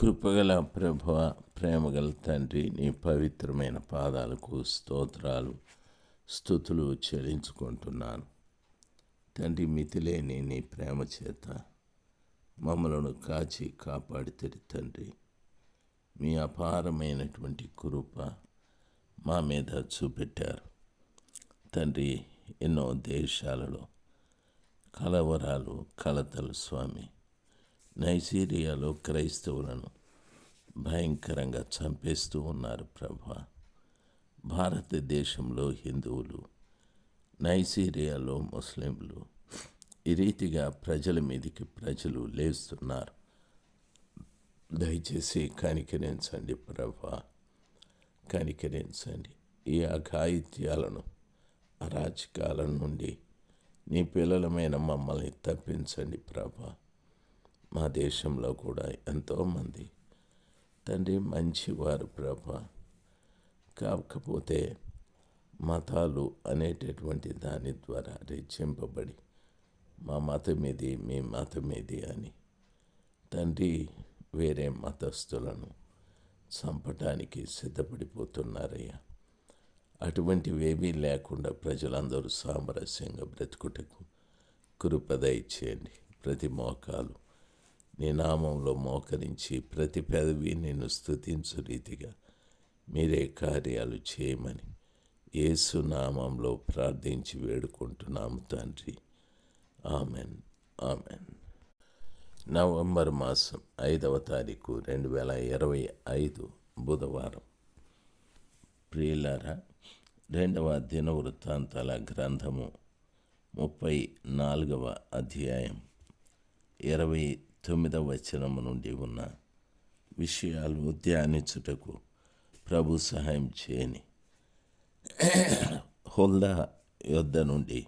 కృపగల ప్రభ ప్రేమగల తండ్రి నీ పవిత్రమైన పాదాలకు స్తోత్రాలు స్థుతులు చెల్లించుకుంటున్నాను. తండ్రి మితిలేని నీ ప్రేమ చేత మమ్మలను కాచి కాపాడితే తండ్రి. మీ అపారమైనటువంటి కృప మా మీద చూపెట్టారు. తండ్రి ఎన్నో దేశాలలో కలవరాలు కలతలు స్వామి నైజీరియాలో క్రైస్తవులను భయంకరంగా చంపేస్తూ ఉన్నారు ప్రభా. భారతదేశంలో హిందువులు నైజీరియాలో ముస్లింలు ఈ రీతిగా ప్రజల మీదకి ప్రజలు లేస్తున్నారు. దయచేసి కనికరించండి ప్రభా. కనికరించండి. ఈ అఘాయిత్యాలను అరాచకాల నుండి నీ పిల్లలమైన మమ్మల్ని తప్పించండి ప్రభా. మా దేశంలో కూడా ఎంతోమంది తండ్రి మంచివారు ప్రభా. కాకపోతే మతాలు అనేటటువంటి దాని ద్వారా రెచ్చింపబడి మా మతం ఇది మీ మతం ఇది అని తండ్రి వేరే మతస్థులను చంపటానికి సిద్ధపడిపోతున్నారయ్యా. అటువంటివేమీ లేకుండా ప్రజలందరూ సామరస్యంగా బ్రతుకుటకు కృపద ఇచ్చేయండి ప్రతి మోకాలు నీ నామంలో మోకరించి ప్రతి పెదవి నిన్ను స్థుతించు రీతిగా మీరే కార్యాలు చేయమని యేసు నామంలో ప్రార్థించి వేడుకుంటున్నాము తండ్రి. ఆమెన్. ఆమెన్. నవంబర్ మాసం ఐదవ తారీఖు రెండు వేల ఇరవై ఐదు బుధవారం. ప్రియులారా రెండవ దినవృత్తాంతాల గ్రంథము ముప్పై నాలుగవ అధ్యాయం ఇరవై తొమ్మిదవ వచనము నుండి ఉన్న విషయాలు ధ్యానించుటకు ప్రభు సహాయం చేయని హోల్దా యుద్ధ నుండి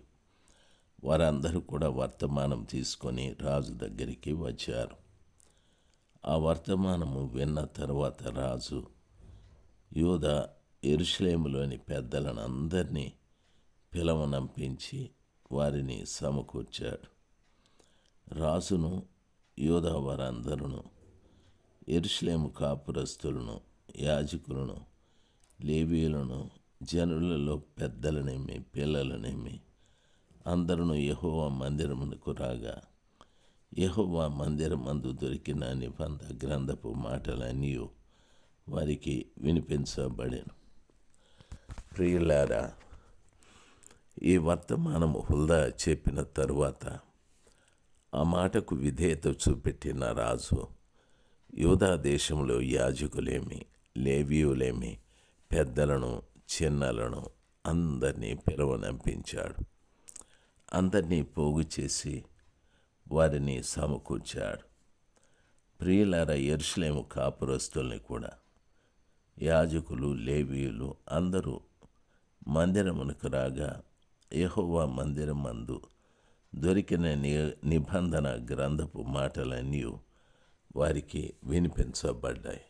వారందరూ కూడా వర్తమానం తీసుకొని రాజు దగ్గరికి వచ్చారు. ఆ వర్తమానము విన్న తర్వాత రాజు యోధ ఎరుషలేములోని పెద్దలను అందరినీ పిలవనంపించి వారిని సమకూర్చాడు. రాజును యూదా వారందరూ ఎరుషలేము కాపురస్తులను యాజకులను లేవీయులను జనులలో పెద్దలనేమి పిల్లలనేమి అందరూ యహోవా మందిరమునకు రాగా యహోవా మందిరమందు దొరికిన నిబంధ గ్రంథపు మాటలన్నీ వారికి వినిపించబడేను. ప్రియులారా ఈ వర్తమానము హుల్దా చెప్పిన తరువాత ఆ మాటకు విధేయత చూపెట్టిన రాజు యూదా దేశంలో యాజకులేమి లేవీయులేమి పెద్దలను చిన్నలను అందరినీ పిలవనంపించాడు. అందరినీ పోగు చేసి వారిని సమకూర్చాడు. ప్రియులార ఎరుసలేము కాపురస్తుల్ని కూడా యాజకులు లేవీయులు అందరూ మందిరమునకు రాగా యహోవా మందిరమందు దొరికిన ని నిబంధన గ్రంథపు మాటలన్నీ వారికి వినిపించబడ్డాయి.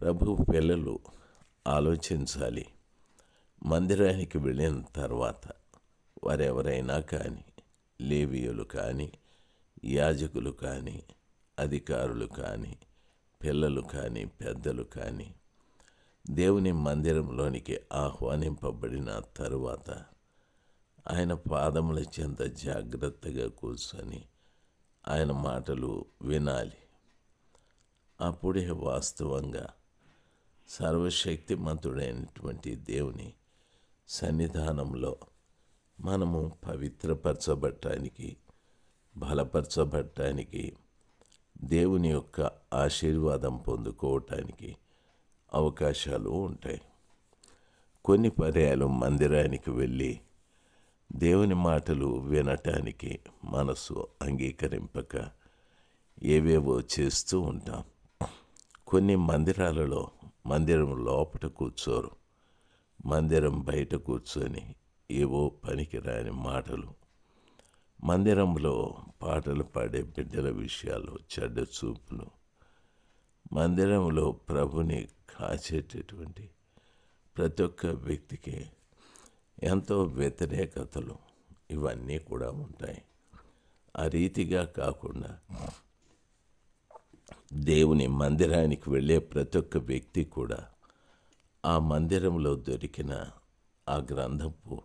ప్రభు పిల్లలు ఆలోచించాలి. మందిరానికి వెళ్ళిన తర్వాత వారెవరైనా కానీ లేవియులు కానీ యాజకులు కానీ అధికారులు కానీ పిల్లలు కానీ పెద్దలు కానీ దేవుని మందిరంలోనికి ఆహ్వానింపబడిన తరువాత ఆయన పాదముల చెంత జాగ్రత్తగా కూర్చొని ఆయన మాటలు వినాలి. అప్పుడే వాస్తవంగా సర్వశక్తిమంతుడైనటువంటి దేవుని సన్నిధానంలో మనము పవిత్రపరచబడటానికి బలపరచబడటానికి దేవుని యొక్క ఆశీర్వాదం పొందుకోవటానికి అవకాశాలు ఉంటాయి. కొన్ని పర్యాలు మందిరానికి వెళ్ళి దేవుని మాటలు వినటానికి మనసు అంగీకరింపక ఏవేవో చేస్తూ ఉంటాం. కొన్ని మందిరాలలో మందిరం లోపల కూర్చోరు. మందిరం బయట కూర్చొని ఏవో పనికిరాని మాటలు. మందిరంలో పాటలు పాడే బిడ్డల విషయాలు చెడ్డ చూపులు. మందిరంలో ప్రభుని కాచేటటువంటి ప్రతి ఒక్క వ్యక్తికి ఎంతో వ్యతిరేకతలు ఇవన్నీ కూడా ఉంటాయి. ఆ రీతిగా కాకుండా దేవుని మందిరానికి వెళ్ళే ప్రతి ఒక్క వ్యక్తి కూడా ఆ మందిరంలో దొరికిన ఆ గ్రంథపు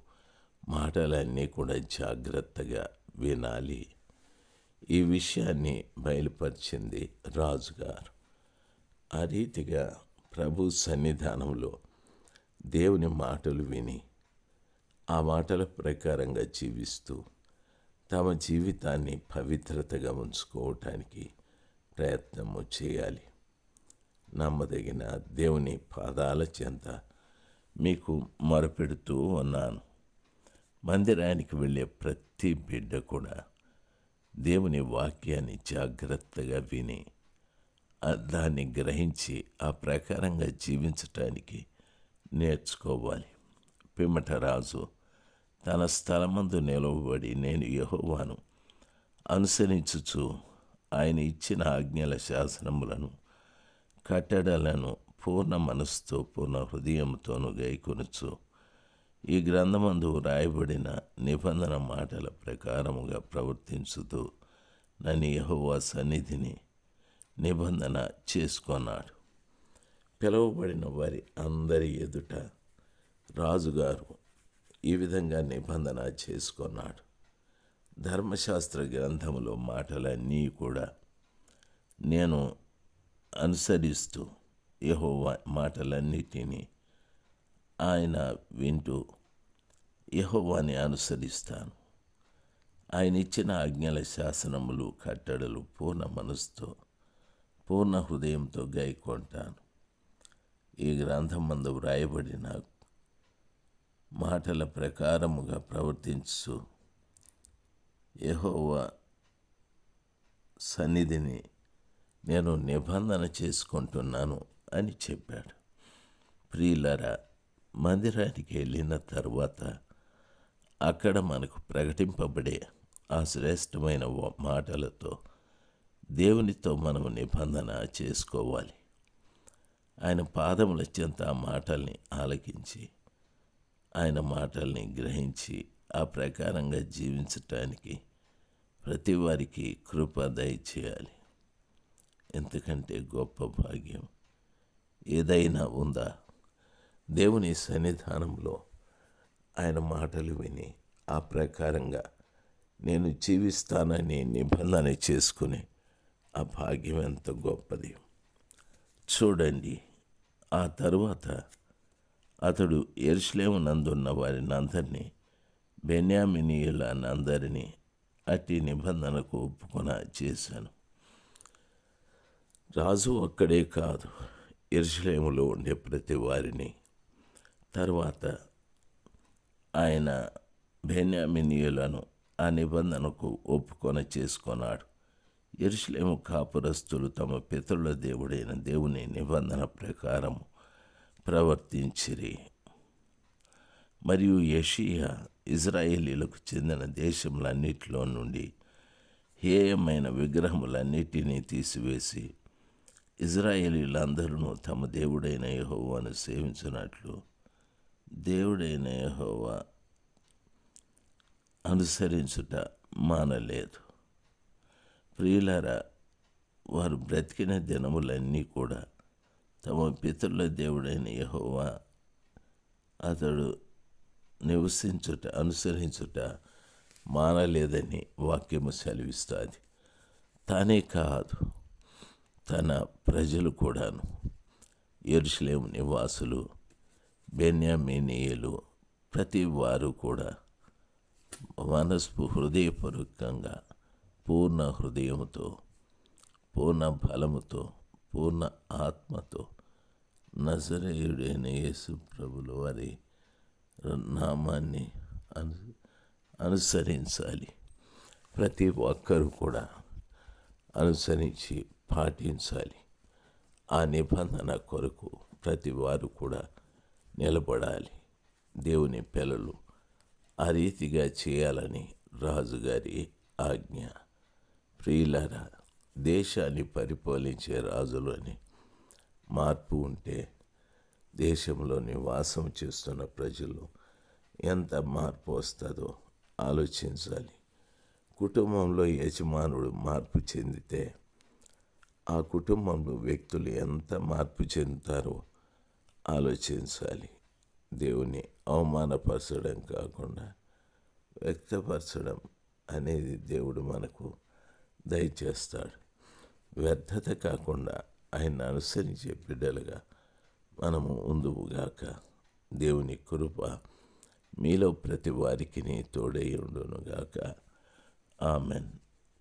మాటలన్నీ కూడా జాగ్రత్తగా వినాలి. ఈ విషయాన్ని బయలుపరిచింది రాజుగారు. ఆ రీతిగా ప్రభు సన్నిధానంలో దేవుని మాటలు విని ఆ మాటల ప్రకారంగా జీవిస్తూ తమ జీవితాన్ని పవిత్రతగా ఉంచుకోవటానికి ప్రయత్నము చేయాలి. నమ్మదగిన దేవుని పాదాల చెంత మీకు మొరపెడుతూ ఉన్నాను. మందిరానికి వెళ్ళే ప్రతి బిడ్డ కూడా దేవుని వాక్యాన్ని జాగ్రత్తగా విని దాన్ని గ్రహించి ఆ ప్రకారంగా జీవించటానికి నేర్చుకోవాలి. పిమ్మట రాజు తన స్థలమందు నిలవబడి నేను యహోవాను అనుసరించుచు ఆయన ఇచ్చిన ఆజ్ఞల శాసనములను కట్టడలను పూర్ణ మనస్సుతో పూర్ణ హృదయంతోను గైకొనుచు ఈ గ్రంథమందు వ్రాయబడిన నిబంధన మాటల ప్రకారముగా ప్రవర్తించుతూ నన్ను యహోవా సన్నిధిని నిబంధన చేసుకున్నాడు. పిలువబడిన వారి అందరి ఎదుట రాజుగారు ఈ విధంగా నిబంధన చేసుకున్నాడు. ధర్మశాస్త్ర గ్రంథములో మాటలన్నీ కూడా నేను అనుసరిస్తూ యహో మాటలన్నిటినీ ఆయన వింటూ యహోవాని అనుసరిస్తాను. ఆయన ఇచ్చిన ఆజ్ఞల శాసనములు కట్టడలు పూర్ణ మనసుతో పూర్ణ హృదయంతో గైకొంటాను. ఈ గ్రంథం మందు వ్రాయబడిన మాటల ప్రకారముగా ప్రవర్తించు. యెహోవా సన్నిధిని నేను నిబంధన చేసుకుంటున్నాను అని చెప్పాడు. ప్రియులరా మందిరానికి వెళ్ళిన తర్వాత అక్కడ మనకు ప్రకటింపబడే ఆ శ్రేష్టమైన మాటలతో దేవునితో మనం నిబంధన చేసుకోవాలి. ఆయన పాదముల చెంత ఆ మాటల్ని ఆలకించి ఆయన మాటల్ని గ్రహించి ఆ ప్రకారంగా జీవించటానికి ప్రతి వారికి కృప దయచేయాలి. ఎందుకంటే గొప్ప భాగ్యం ఏదైనా ఉందా? దేవుని సన్నిధానంలో ఆయన మాటలు విని ఆ ప్రకారంగా నేను జీవిస్తానని నిబంధన చేసుకుని ఆ భాగ్యం ఎంత గొప్పది. చూడండి ఆ తరువాత అతడు ఎరుసలేము నందున్న వారిని అందరినీ బెన్యామినీయులనందరినీ అట్టి నిబంధనకు ఒప్పుకొన చేశాను. రాజు అక్కడే కాదు ఎరుసలేములో ఉండే ప్రతి వారిని. తర్వాత ఆయన బెన్యామినీయులను ఆ నిబంధనకు ఒప్పుకొన చేసుకున్నాడు ఎరుసలేము కాపురస్తులు తమ పితరుల దేవుడైన దేవుని నిబంధన ప్రకారం ప్రవర్తించిరి. మరియు యషియా ఇజ్రాయేలీలకు చెందిన దేశములన్నిటిలో నుండి హేయమైన విగ్రహములన్నిటినీ తీసివేసి ఇజ్రాయేలీలందరూ తమ దేవుడైన యహోవాను సేవించినట్లు దేవుడైన యహోవా అనుసరించుట మానలేదు. ప్రియులారా వారు బ్రతికిన దినములన్నీ కూడా తమ పితరుల దేవుడైన యహోవా అతడు నివసించుట అనుసరించుట మానలేదని వాక్యము సెలవిస్తుంది. తానే కాదు తన ప్రజలు కూడాను. ఎరుసలేము నివాసులు బెన్యామీనీయులు ప్రతి వారు కూడా మనస్పు హృదయపూర్వకంగా పూర్ణ హృదయముతో పూర్ణ బలముతో పూర్ణ ఆత్మతో నజరేయుడైన యేసు ప్రభుల వారి నామాన్ని అను అనుసరించాలి. ప్రతి ఒక్కరూ కూడా అనుసరించి పాటించాలి. ఆ నిబంధన కొరకు ప్రతి వారు కూడా నిలబడాలి. దేవుని పిల్లలు ఆ రీతిగా చేయాలని రాజుగారి ఆజ్ఞ. ప్రియులరా దేశాన్ని పరిపాలించే రాజులని మార్పు ఉంటే దేశంలో నివాసం చేస్తున్న ప్రజలు ఎంత మార్పు వస్తుందో ఆలోచించాలి. కుటుంబంలో యజమానుడు మార్పు చెందితే ఆ కుటుంబంలో వ్యక్తులు ఎంత మార్పు చెందుతారో ఆలోచించాలి. దేవుని అవమానపరచడం కాకుండా వ్యక్తపరచడం అనేది దేవుడు మనకు దయచేస్తాడు. వ్యర్థత కాకుండా ఆయన అనుసరించే బిడ్డలుగా మనము ఉందువుగాక దేవుని కృప మీలో ప్రతి వారికి తోడై ఉండునుగాక ఆమెన్.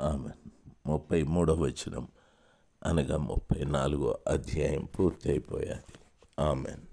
ఆమెన్. ముప్పై మూడవ వచనం అనగా ముప్పై నాలుగో అధ్యాయం పూర్తయిపోయాది. ఆమెన్.